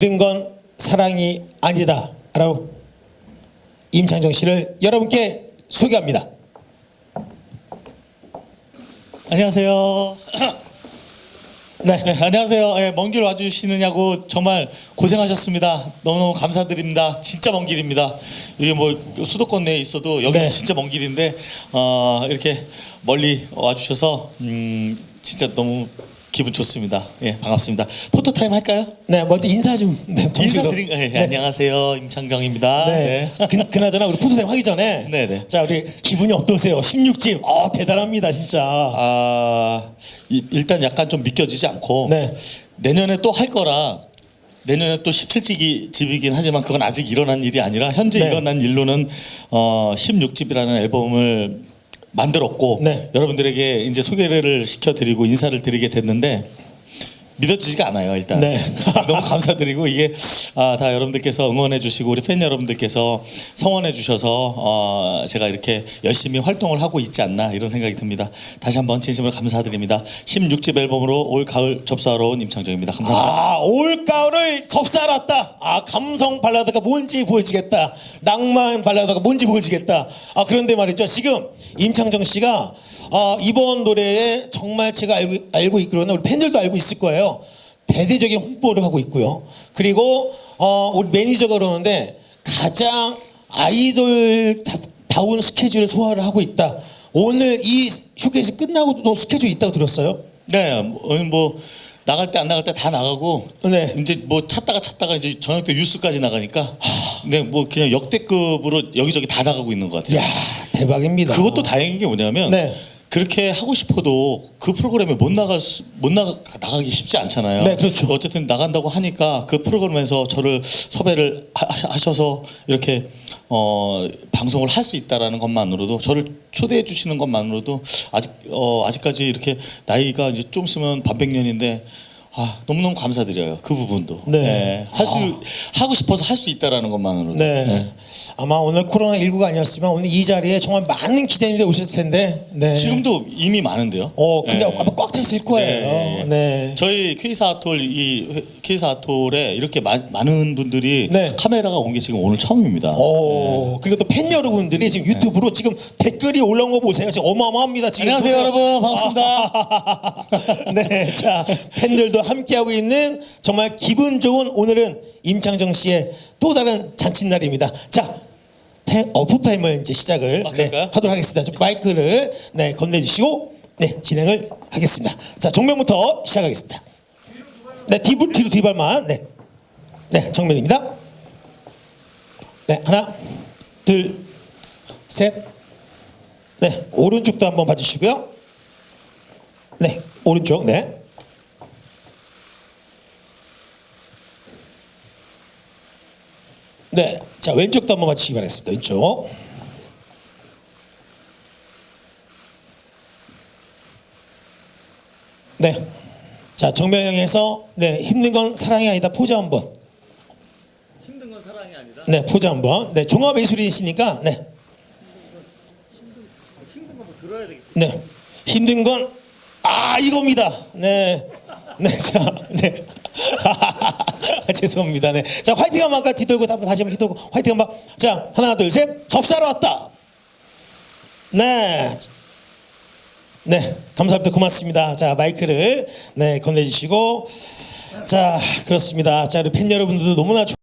모든 건 사랑이 아니다. 라고 임창정 씨를 여러분께 소개합니다. 안녕하세요. 네. 네, 안녕하세요. 예, 먼길 와주시느냐고 정말 고생하셨습니다. 너무너무 감사드립니다. 진짜 먼 길입니다. 이게 뭐 수도권 내에 있어도 여기는 네. 진짜 먼 길인데 어, 이렇게 멀리 와주셔서 음, 진짜 너무 기분 좋습니다. 예, 반갑습니다. 포토 타임 할까요? 네, 먼저 인사 좀 네, 정식으로. 인사드린 예, 네. 안녕하세요 임창정입니다. 네. 네. 그, 그나저나 우리 포토타임 하기 전에 네, 네. 자 우리 기분이 어떠세요? 16집 어 대단합니다 진짜 아 이- 일단 약간 좀 믿겨지지 않고 네. 내년에 또 할 거라 내년에 또 17집이 집이긴 하지만 그건 아직 일어난 일이 아니라 현재 네. 일어난 일로는 어 16집이라는 앨범을 만들었고 네. 여러분들에게 이제 소개를 시켜드리고 인사를 드리게 됐는데 믿어지지가 않아요 일단. 네. 너무 감사드리고 이게 아, 다 여러분들께서 응원해 주시고 우리 팬 여러분들께서 성원해 주셔서 어, 제가 이렇게 열심히 활동을 하고 있지 않나 이런 생각이 듭니다. 다시 한번 진심으로 감사드립니다. 16집 앨범으로 올 가을 접수하러 온 임창정입니다. 감사합니다. 아 올가을을 접사하러 왔다. 아 감성 발라드가 뭔지 보여주겠다. 낭만 발라드가 뭔지 보여주겠다. 아 그런데 말이죠. 지금 임창정 씨가 아, 이번 노래에 정말 제가 알고, 알고 있기로는 우리 팬들도 알고 있을 거예요 대대적인 홍보를 하고 있고요 그리고 어, 우리 매니저가 그러는데 가장 아이돌 다운 스케줄을 소화를 하고 있다 오늘 이 쇼케이스 끝나고도 또 스케줄이 있다고 들었어요 네, 뭐, 뭐 나갈 때 안 나갈 때 다 나가고 네. 이제 뭐 찾다가 찾다가 이제 저녁 때 뉴스까지 나가니까 네, 뭐 그냥 역대급으로 여기저기 다 나가고 있는 것 같아요. 야 대박입니다 그것도 다행인 게 뭐냐면 네. 그렇게 하고 싶어도 그 프로그램에 못 나갈 수- 못 나가 나가기 쉽지 않잖아요. 네, 그렇죠. 어쨌든 나간다고 하니까 그 프로그램에서 저를 섭외를 하- 하셔서 이렇게 어, 방송을 할 수 있다라는 것만으로도 저를 초대해 주시는 것만으로도 아직 어, 아직까지 이렇게 나이가 이제 좀 있으면 반백년인데 아, 너무너무 감사드려요. 그 부분도. 네. 할수 하고 싶어서 할 수 있다라는 것만으로도. 네. 네. 아마 오늘 코로나 19가 아니었으면 오늘 이 자리에 정말 많은 기자님들이 오셨을 텐데. 네. 지금도 이미 많은데요. 어 근데 네. 아마 꽉 찼을 거예요. 네. 네. 저희 K사 아톨 이 회- K사 아톨에 이렇게 마- 많은 분들이 네. 카메라가 온 게 지금 오늘 처음입니다. 어 그리고 또 팬 여러분들이 지금 유튜브로 지금 댓글이 올라온 거 보세요. 지금 어마어마합니다. 지금 안녕하세요 보세요. 여러분 반갑습니다. 네, 자 팬들도 함께하고 있는 정말 기분 좋은 오늘은 임창정 씨의 또 다른 잔칫날입니다. 자, 태, 어, 포타임을 이제 시작을 아, 네? 하도록 하겠습니다. 좀 마이크를 네, 건네주시고 네 진행을 하겠습니다. 자, 정면부터 시작하겠습니다. 네, 뒤로 뒤로 뒤발만 네, 네 정면입니다. 네, 하나, 둘, 셋. 네, 오른쪽도 한번 봐주시고요. 네, 오른쪽, 네. 네, 자 왼쪽도 한번 봐주시기 바라겠습니다. 왼쪽. 네, 자 정면형에서 네 힘든 건 사랑이 아니다 포즈 한번. 힘든 건 사랑이 아니다. 네, 포즈 한번. 네, 종합 예술이시니까 네. 힘든 뭐 들어야 되겠다. 네. 힘든 건, 아, 이겁니다. 네. 네, 자, 네. 죄송합니다. 네. 자, 화이팅 한번 아까 뒤돌고 다시 한번 뒤돌고 화이팅 한번. 자, 하나, 둘, 셋. 접사로 왔다. 네. 네. 감사합니다. 고맙습니다. 자, 마이크를 네, 건네주시고. 자, 그렇습니다. 자, 팬 여러분들도 너무나 좋